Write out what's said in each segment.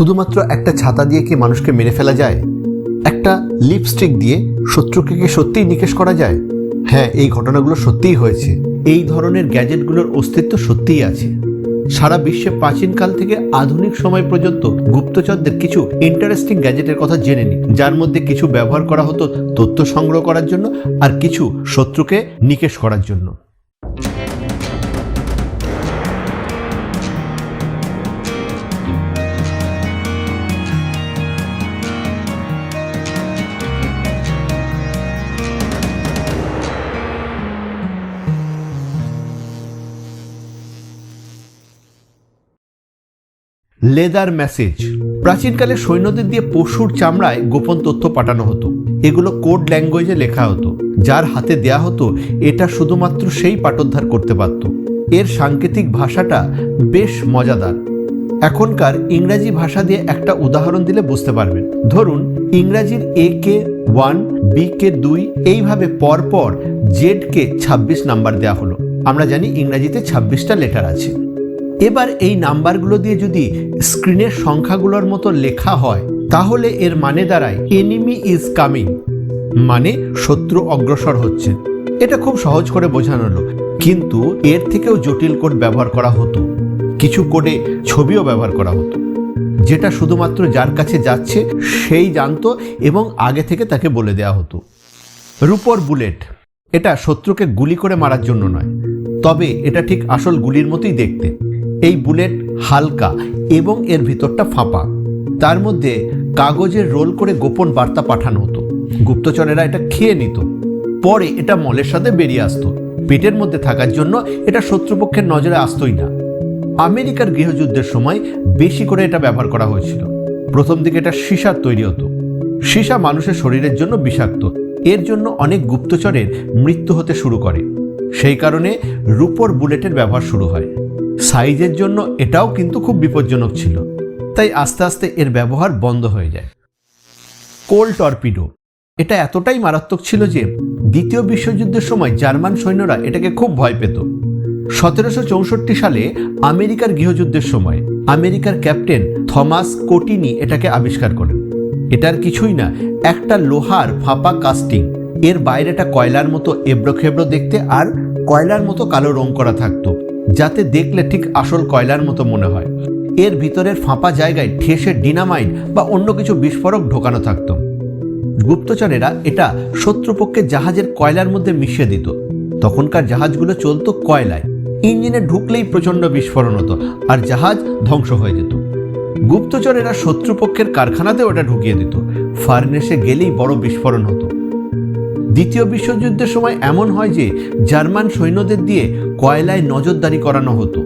শুধুমাত্র একটা ছাতা দিয়ে কি মানুষকে মেরে ফেলা যায়? একটা লিপস্টিক দিয়ে শত্রুকে কি সত্যিই নিকেশ করা যায়? হ্যাঁ এই ঘটনাগুলো সত্যিই হয়েছে। এই ধরনের গ্যাজেটগুলোর অস্তিত্ব সত্যিই আছে। সারা বিশ্বে প্রাচীনকাল থেকে আধুনিক সময় পর্যন্ত গুপ্তচরদের কিছু ইন্টারেস্টিং গ্যাজেটের কথা জেনে নিই যার মধ্যে কিছু ব্যবহার করা হতো তথ্য সংগ্রহ করার জন্য আর কিছু শত্রুকে নিকেশ করার জন্য। Leather message. প্রাচীনকালে সৈন্যদের দিয়ে পশুর চামড়ায় গোপন তথ্য পাঠানো হতো। এগুলো কোড ল্যাঙ্গুয়েজে লেখা হতো। যার হাতে দেয়া হতো, এটা শুধুমাত্র সেই পাঠোদ্ধার করতে পারত। এর সাংকেতিক ভাষাটা বেশ মজাদার। এখনকার ইংরাজি ভাষা দিয়ে একটা উদাহরণ দিলে বুঝতে পারবেন। ধরুন, ইংরাজির এ কে ওয়ান, বি কে দুই, এইভাবে পরপর জেড কে ছাব্বিশ নাম্বার দেওয়া হলো। আমরা জানি ইংরাজিতে ছাব্বিশটা লেটার আছে। এবার এই নাম্বারগুলো দিয়ে যদি স্ক্রিনের সংখ্যাগুলোর মতো লেখা হয়, তাহলে এর মানে দাঁড়ায় এনিমি ইজ কামিং মানে শত্রু অগ্রসর হচ্ছে। এটা খুব সহজ করে বোঝানো হলো, কিন্তু এর থেকেও জটিল কোড ব্যবহার করা হতো। কিছু কোডে ছবিও ব্যবহার করা হতো, যেটা শুধুমাত্র যার কাছে যাচ্ছে সেই জানতো এবং আগে থেকে তাকে বলে দেওয়া হতো। রুপোর বুলেট, এটা শত্রুকে গুলি করে মারার জন্য নয়, তবে এটা ঠিক আসল গুলির মতোই দেখতে। এই বুলেট হালকা এবং এর ভিতরটা ফাঁপা। তার মধ্যে কাগজের রোল করে গোপন বার্তা পাঠানো হতো। গুপ্তচরেরা এটা খেয়ে নিত। পরে এটা মলের সাথে বেরিয়ে আসতো। পেটের মধ্যে থাকার জন্য এটা শত্রুপক্ষের নজরে আসতোই না। আমেরিকার গৃহযুদ্ধের সময় বেশি করে এটা ব্যবহার করা হয়েছিল। প্রথম দিকে এটা সীসার তৈরি হতো। সীসা মানুষের শরীরের জন্য বিষাক্ত। এর জন্য অনেক গুপ্তচরের মৃত্যু হতে শুরু করে। সেই কারণে রুপোর বুলেটের ব্যবহার শুরু হয়। সাইজের জন্য এটাও কিন্তু খুব বিপজ্জনক ছিল। তাই আস্তে আস্তে এর ব্যবহার বন্ধ হয়ে যায়। কোল টর্পিডো। এটা এতটাই মারাত্মক ছিল যে দ্বিতীয় বিশ্বযুদ্ধের সময় জার্মান সৈন্যরা এটাকে খুব ভয় পেত। সতেরোশো চৌষট্টি সালে আমেরিকার গৃহযুদ্ধের সময় আমেরিকার ক্যাপ্টেন থমাস কোটিনি এটাকে আবিষ্কার করেন। এটার কিছুই না, একটা লোহার ফাঁপা কাস্টিং। এর বাইরেটা কয়লার মতো এবড়ো দেখতে আর কয়লার মতো কালো রং করা থাকতো। যাতে দেখলে ঠিক আসল কয়লার মতো মনে হয়। এর ভিতরের ফাঁপা জায়গায় ঠেসে ডিনামাইন বা অন্য কিছু বিস্ফোরক ঢোকানো থাকত। গুপ্তচরেরা এটা শত্রুপক্ষের জাহাজের কয়লার মধ্যে মিশিয়ে দিত। তখনকার জাহাজগুলো চলতো কয়লায়। ইঞ্জিনে ঢুকলেই প্রচণ্ড বিস্ফোরণ হতো আর জাহাজ ধ্বংস হয়ে যেত। গুপ্তচরেরা শত্রুপক্ষের কারখানাতে ওটা ঢুকিয়ে দিত। ফার্নেসে গেলেই বড় বিস্ফোরণ হতো। দ্বিতীয় বিশ্বযুদ্ধের সময় এমন হয় যে জার্মান সৈন্যদের দিয়ে কয়লায় নজরদারি করানো হতো।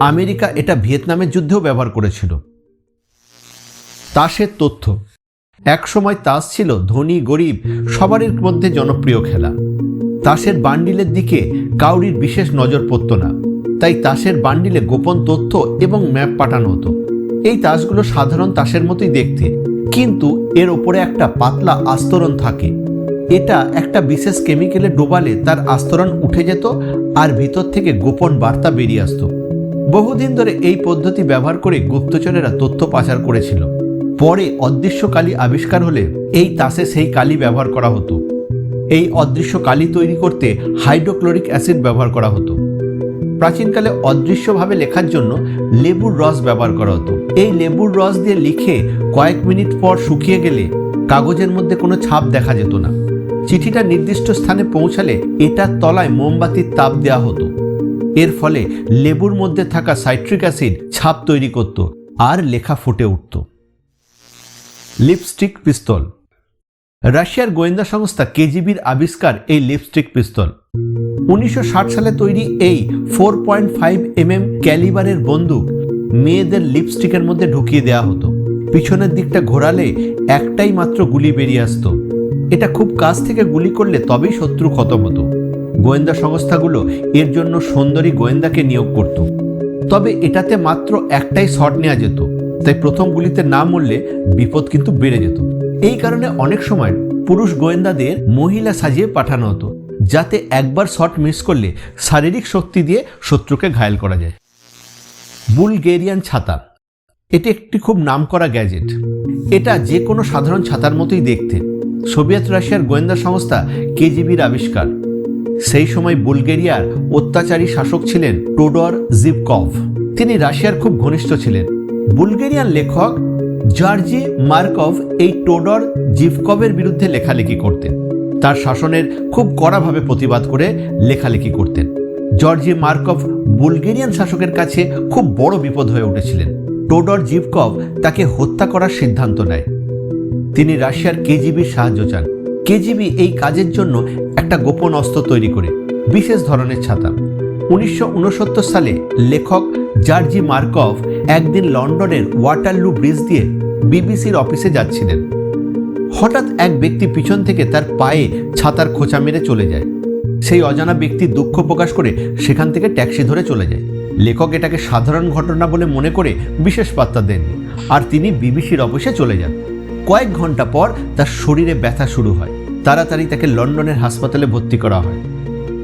আমেরিকা এটা ভিয়েতনামের যুদ্ধেও ব্যবহার করেছিল। তাসের তথ্য। একসময় তাস ছিল ধনী, গরিব, সবারই মধ্যে জনপ্রিয় খেলা। তাসের বান্ডিলের দিকে কাউরির বিশেষ নজর পড়তো না। তাই তাসের বান্ডিলে গোপন তথ্য এবং ম্যাপ পাঠানো হতো। এই তাসগুলো সাধারণ তাসের মতোই দেখতে। কিন্তু এর ওপরে একটা পাতলা আস্তরণ থাকে। এটা একটা বিশেষ কেমিক্যালে ডোবালে তার আস্তরণ উঠে যেত আর ভিতর থেকে গোপন বার্তা বেরিয়ে আসত। বহুদিন ধরে এই পদ্ধতি ব্যবহার করে গুপ্তচরেরা তথ্য পাচার করেছিল। পরে অদৃশ্য কালি আবিষ্কার হলে এই তাসে সেই কালি ব্যবহার করা হতো। এই অদৃশ্য কালি তৈরি করতে হাইড্রোক্লোরিক অ্যাসিড ব্যবহার করা হতো। প্রাচীনকালে অদৃশ্যভাবে লেখার জন্য লেবুর রস ব্যবহার করা হতো। এই লেবুর রস দিয়ে লিখে কয়েক মিনিট পর শুকিয়ে গেলে কাগজের মধ্যে কোনো ছাপ দেখা যেত না। চিঠিটা নির্দিষ্ট স্থানে পৌঁছালে এটার তলায় মোমবাতির তাপ দেওয়া হতো। এর ফলে লেবুর মধ্যে থাকা সাইট্রিক অ্যাসিড ছাপ তৈরি করত আর লেখা ফুটে উঠত। Lipstick pistol. রাশিয়ার গোয়েন্দা সংস্থা কেজিবির আবিষ্কার এই লিপস্টিক পিস্তল। উনিশশো ষাট সালে তৈরি এই four point five M M ক্যালিবারের বন্দুক মেয়েদের লিপস্টিকের মধ্যে ঢুকিয়ে দেওয়া হতো। পিছনের দিকটা ঘোরালে একটাই মাত্র গুলি বেরিয়ে আসতো। এটা খুব কাছ থেকে গুলি করলে তবেই শত্রু খতম হতো। গোয়েন্দা সংস্থাগুলো এর জন্য সুন্দরী গোয়েন্দাকে নিয়োগ করত। তবে এটাতে মাত্র একটাই শট নেওয়া যেত, তাই প্রথম গুলিতে না মরলে বিপদ কিন্তু বেড়ে যেত। এই কারণে অনেক সময় পুরুষ গোয়েন্দাদের মহিলা সাজিয়ে পাঠানো হতো, যাতে একবার শট মিস করলে শারীরিক শক্তি দিয়ে শত্রুকে ঘায়েল করা যায়। বুলগেরিয়ান ছাতা। এটি একটি খুব নামকরা গ্যাজেট। এটা যে কোনো সাধারণ ছাতার মতোই দেখতে। সোভিয়েত রাশিয়ার গোয়েন্দা সংস্থা কেজিবির আবিষ্কার। সেই সময় বুলগেরিয়ার অত্যাচারী শাসক ছিলেন টোডর জিভকভ তিনি রাশিয়ার খুব ঘনিষ্ঠ ছিলেন। বুলগেরিয়ান লেখক জর্জি মার্কভ এই টোডর জিভকভের বিরুদ্ধে লেখালেখি করতেন। তার শাসনের খুব কড়াভাবে প্রতিবাদ করে লেখালেখি করতেন। জর্জি মার্কভ বুলগেরিয়ান শাসকের কাছে খুব বড় বিপদ হয়ে উঠেছিলেন। টোডর জিভকভ তাকে হত্যা করার সিদ্ধান্ত নেয়। তিনি রাশিয়ার কেজিবির সাহায্য চান। কেজিবি এই কাজের জন্য একটা গোপন অস্ত্র তৈরি করে, বিশেষ ধরনের ছাতা। উনিশশো উনসত্তর সালে লেখক জার্জি মার্কভ একদিন লন্ডনের ওয়াটারলু ব্রিজ দিয়ে বিবিসির অফিসে যাচ্ছিলেন। হঠাৎ এক ব্যক্তি পিছন থেকে তার পায়ে ছাতার খোঁচা মেরে চলে যায়। সেই অজানা ব্যক্তি দুঃখ প্রকাশ করে সেখান থেকে ট্যাক্সি ধরে চলে যায়। লেখক এটাকে সাধারণ ঘটনা বলে মনে করে বিশেষ পাত্তা দেননি। আর তিনি বিবিসির অফিসে চলে যান। কয়েক ঘণ্টা পর তার শরীরে ব্যথা শুরু হয়। তাড়াতাড়ি তাকে লন্ডনের হাসপাতালে ভর্তি করা হয়।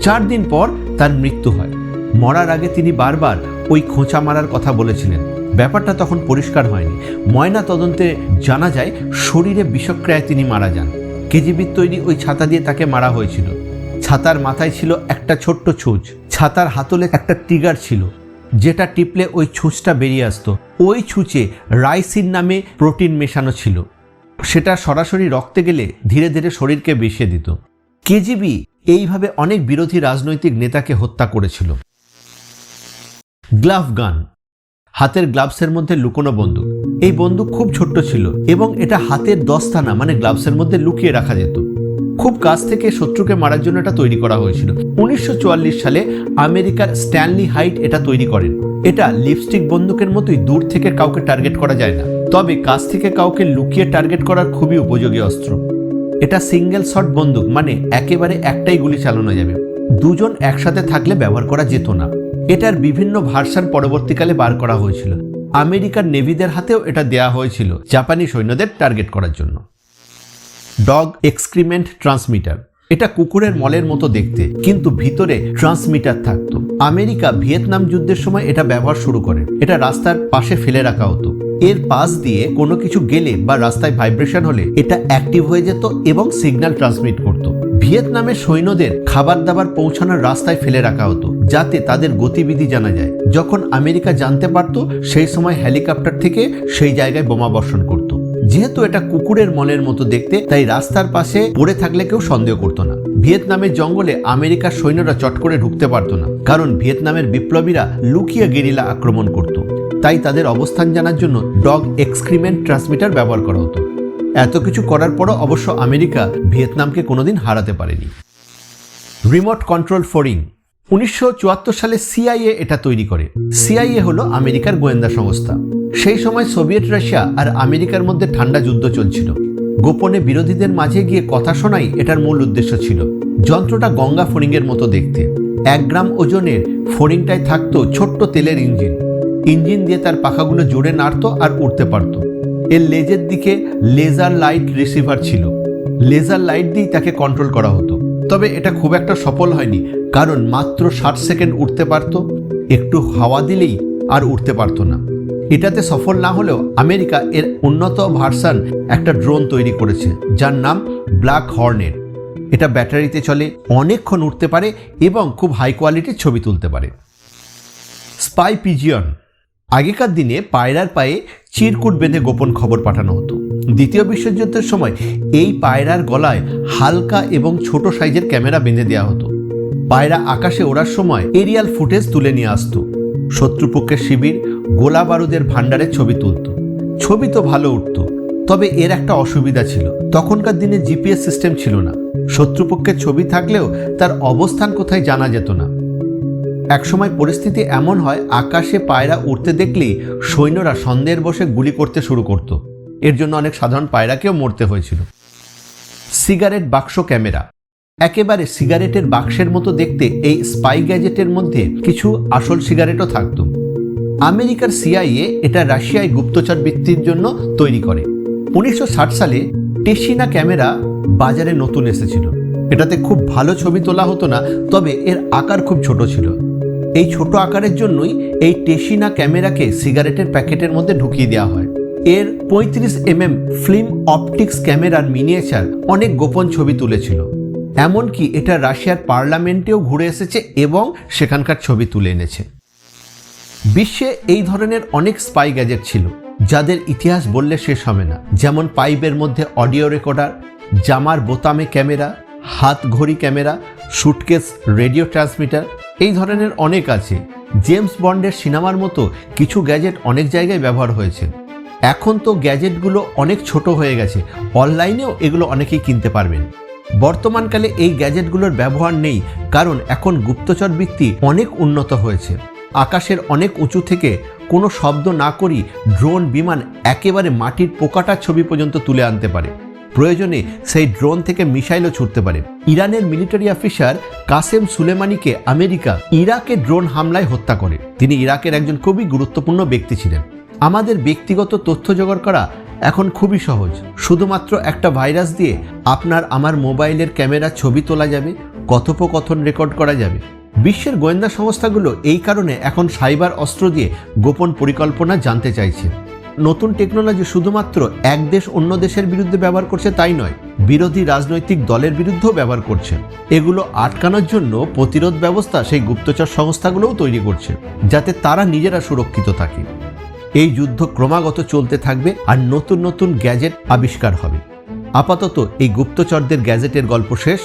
চার দিন পর তার মৃত্যু হয়। মরার আগে তিনি বারবার ওই খোঁচা মারার কথা বলেছিলেন। ব্যাপারটা তখন পরিষ্কার হয়নি। ময়না তদন্তে জানা যায়, শরীরে বিষক্রিয়ায় তিনি মারা যান। কেজিবির তৈরি ওই ছাতা দিয়ে তাকে মারা হয়েছিল। ছাতার মাথায় ছিল একটা ছোট্ট ছুঁচ। ছাতার হাতলে একটা টিগার ছিল, যেটা টিপলে ওই ছুঁচটা বেরিয়ে আসতো। ওই ছুঁচে রাইসিন নামে প্রোটিন মেশানো ছিল। সেটা সরাসরি রক্তে গেলে ধীরে ধীরে শরীরকে বিষিয়ে দিত। কেজিবি এইভাবে অনেক বিরোধী রাজনৈতিক নেতাকে হত্যা করেছিল। গ্লাভ গান, হাতের গ্লাভসের মধ্যে লুকোনো বন্দুক। এই বন্দুক খুব ছোট্ট ছিল এবং এটা হাতের দস্তানা মানে গ্লাভসের মধ্যে লুকিয়ে রাখা যেত। খুব কাছ থেকে শত্রুকে মারার জন্য এটা তৈরি করা হয়েছিল। উনিশশো চুয়াল্লিশ সালে আমেরিকার স্ট্যানলি হাইট এটা তৈরি করেন। এটা লিপস্টিক বন্দুকের মতোই দূর থেকে কাউকে টার্গেট করা যায় না। তবে কাছ থেকে কাউকে লুকিয়ে টার্গেট করার খুবই উপযোগী অস্ত্র। এটা সিঙ্গেল শট বন্দুক মানে একেবারে একটাই গুলি চালানো যাবে। দুজন একসাথে থাকলে ব্যবহার করা যেত না। এটার বিভিন্ন ভার্সান পরবর্তীকালে বার করা হয়েছিল। আমেরিকার নেভিদের হাতেও এটা দেয়া হয়েছিল জাপানি সৈন্যদের টার্গেট করার জন্য। Dog excrement transmitter. এটা কুকুরের মলের মতো দেখতে, কিন্তু ভিতরে ট্রান্সমিটার থাকতো। আমেরিকা ভিয়েতনাম যুদ্ধের সময় এটা ব্যবহার শুরু করে। এটা রাস্তার পাশে ফেলে রাখা হতো। এর পাশ দিয়ে কোনো কিছু গেলে বা রাস্তায় ভাইব্রেশন হলে এটা অ্যাক্টিভ হয়ে যেত এবং সিগন্যাল ট্রান্সমিট করত। ভিয়েতনামের সৈন্যদের খাবার দাবার পৌঁছানোর রাস্তায় ফেলে রাখা হতো, যাতে তাদের গতিবিধি জানা যায়। যখন আমেরিকা জানতে পারত, সেই সময় হেলিকপ্টার থেকে সেই জায়গায় বোমা বর্ষণ করত। যেহেতু এটা কুকুরের মলের মতো দেখতে, তাই রাস্তার পাশে পড়ে থাকলে কেউ সন্দেহ করতো না। ভিয়েতনামের জঙ্গলে আমেরিকার সৈন্যরা চট করে ঢুকতে পারতো না, কারণ ভিয়েতনামের বিপ্লবীরা লুকিয়ে গেরিলা আক্রমণ করত। তাই তাদের অবস্থান জানার জন্য ডগ এক্সক্রিমেন্ট ট্রান্সমিটার ব্যবহার করা হতো। এত কিছু করার পরও অবশ্য আমেরিকা ভিয়েতনামকে কোনোদিন হারাতে পারেনি। রিমোট কন্ট্রোল ফোরিং উনিশশো চুয়াত্তর সালে সিআইএ এটা তৈরি করে। সিআইএ হলো আমেরিকার গোয়েন্দা সংস্থা। সেই সময় সোভিয়েত রাশিয়া আর আমেরিকার মধ্যে ঠান্ডা যুদ্ধ চলছিল। গোপনে বিরোধীদের মাঝে গিয়ে কথা শোনাই এটার মূল উদ্দেশ্য ছিল। যন্ত্রটা গঙ্গা ফোরিংয়ের মতো দেখতে। এক গ্রাম ওজনের ফোরিংটায় থাকতো ছোট্ট তেলের ইঞ্জিন। ইঞ্জিন দিয়ে তার পাখাগুলো জোরে নাড়তো আর উঠতে পারতো। এর লেজের দিকে লেজার লাইট রিসিভার ছিল। লেজার লাইট দিয়েই তাকে কন্ট্রোল করা হতো। তবে এটা খুব একটা সফল হয়নি, কারণ মাত্র ষাট সেকেন্ড উঠতে পারতো, একটু হাওয়া দিলেই আর উঠতে পারতো না। এটাতে সফল না হলেও আমেরিকা এর উন্নত ভার্সান একটা ড্রোন তৈরি করেছে, যার নাম ব্ল্যাক হর্নেট এটা ব্যাটারিতে চলে, অনেকক্ষণ উঠতে পারে এবং খুব হাই কোয়ালিটির ছবি তুলতে পারে। স্পাই পিজিয়ন আগেকার দিনে পায়রার পায়ে চিরকুট বেঁধে গোপন খবর পাঠানো হতো। দ্বিতীয় বিশ্বযুদ্ধের সময় এই পায়রার গলায় হালকা এবং ছোট সাইজের ক্যামেরা বেঁধে দেওয়া হতো। পায়রা আকাশে ওড়ার সময় এরিয়াল ফুটেজ তুলে নিয়ে আসতো। শত্রুপক্ষের শিবির গোলা বারুদের ভাণ্ডারের ছবি তুলত। ছবি তো ভালো উঠত, তবে এর একটা অসুবিধা ছিল। তখনকার দিনে জিপিএস সিস্টেম ছিল না। শত্রুপক্ষের ছবি থাকলেও তার অবস্থান কোথায় জানা যেত না। একসময় পরিস্থিতি এমন হয়, আকাশে পায়রা উঠতে দেখলেই সৈন্যরা সন্দেহের বসে গুলি করতে শুরু করত। এর জন্য অনেক সাধারণ পায়রাকেও মরতে হয়েছিল। সিগারেট বাক্স ক্যামেরা। একেবারে সিগারেটের বাক্সের মতো দেখতে এই স্পাই গ্যাজেটের মধ্যে কিছু আসল সিগারেটও থাকত। আমেরিকার সিআইএ এটা রাশিয়ায় গুপ্তচর বৃত্তির জন্য তৈরি করে। উনিশশো ষাট সালে টেসিনা ক্যামেরা বাজারে নতুন এসেছিল। এটাতে খুব ভালো ছবি তোলা হতো না, তবে এর আকার খুব ছোট ছিল। এই ছোট আকারের জন্যই এই টেসিনা ক্যামেরাকে সিগারেটের প্যাকেটের মধ্যে ঢুকিয়ে দেওয়া হয়। এর পঁয়ত্রিশ এমএম ফিল্ম অপটিক্স ক্যামেরার মিনিয়েচার অনেক গোপন ছবি তুলেছিল। এমনকি এটা রাশিয়ার পার্লামেন্টেও ঘুরে এসেছে এবং সেখানকার ছবি তুলে এনেছে। বিশ্বে এই ধরনের অনেক স্পাই গ্যাজেট ছিল, যাদের ইতিহাস বললে শেষ হবে না। যেমন পাইপের মধ্যে অডিও রেকর্ডার, জামার বোতামে ক্যামেরা, হাত ঘড়ি ক্যামেরা, সুটকেস রেডিও ট্রান্সমিটার এই ধরনের অনেক আছে। জেমস বন্ডের সিনেমার মতো কিছু গ্যাজেট অনেক জায়গায় ব্যবহার হয়েছে। এখন তো গ্যাজেটগুলো অনেক ছোট হয়ে গেছে। অনলাইনেও এগুলো অনেকেই কিনতে পারবেন। বর্তমানকালে এই গ্যাজেটগুলোর ব্যবহার নেই, কারণ এখন গুপ্তচর বৃত্তি অনেক উন্নত হয়েছে। আকাশের অনেক উঁচু থেকে কোনো শব্দ না করি ড্রোন বিমান একেবারে মাটির পোকাটার ছবি পর্যন্ত তুলে আনতে পারে। প্রয়োজনে সেই ড্রোন থেকে মিসাইলও ছুটতে পারে। ইরানের মিলিটারি অফিসার কাসেম সুলেমানিকে আমেরিকা ইরাকে ড্রোন হামলায় হত্যা করে। তিনি ইরাকের একজন খুবই গুরুত্বপূর্ণ ব্যক্তি ছিলেন। আমাদের ব্যক্তিগত তথ্য জোগাড় করা এখন খুবই সহজ। শুধুমাত্র একটা ভাইরাস দিয়ে আপনার আমার মোবাইলের ক্যামেরা ছবি তোলা যাবে, কথোপকথন রেকর্ড করা যাবে। বিশ্বের গোয়েন্দা সংস্থাগুলো এই কারণে এখন সাইবার অস্ত্র দিয়ে গোপন পরিকল্পনা জানতে চাইছে। নতুন টেকনোলজি শুধুমাত্র এক দেশ অন্য দেশের বিরুদ্ধে ব্যবহার করছে তাই নয়, বিরোধী রাজনৈতিক দলের বিরুদ্ধেও ব্যবহার করছে। এগুলো আটকানোর জন্য প্রতিরোধ ব্যবস্থা সেই গুপ্তচর সংস্থাগুলোও তৈরি করছে, যাতে তারা নিজেরা সুরক্ষিত থাকে। এই যুদ্ধ ক্রমাগত চলতে থাকবে আর নতুন নতুন গ্যাজেট আবিষ্কার হবে। আপাতত এই গুপ্তচরদের গ্যাজেটের গল্প শেষ।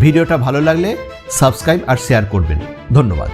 ভিডিওটা ভালো লাগলে সাবস্ক্রাইব আর শেয়ার করবেন। ধন্যবাদ।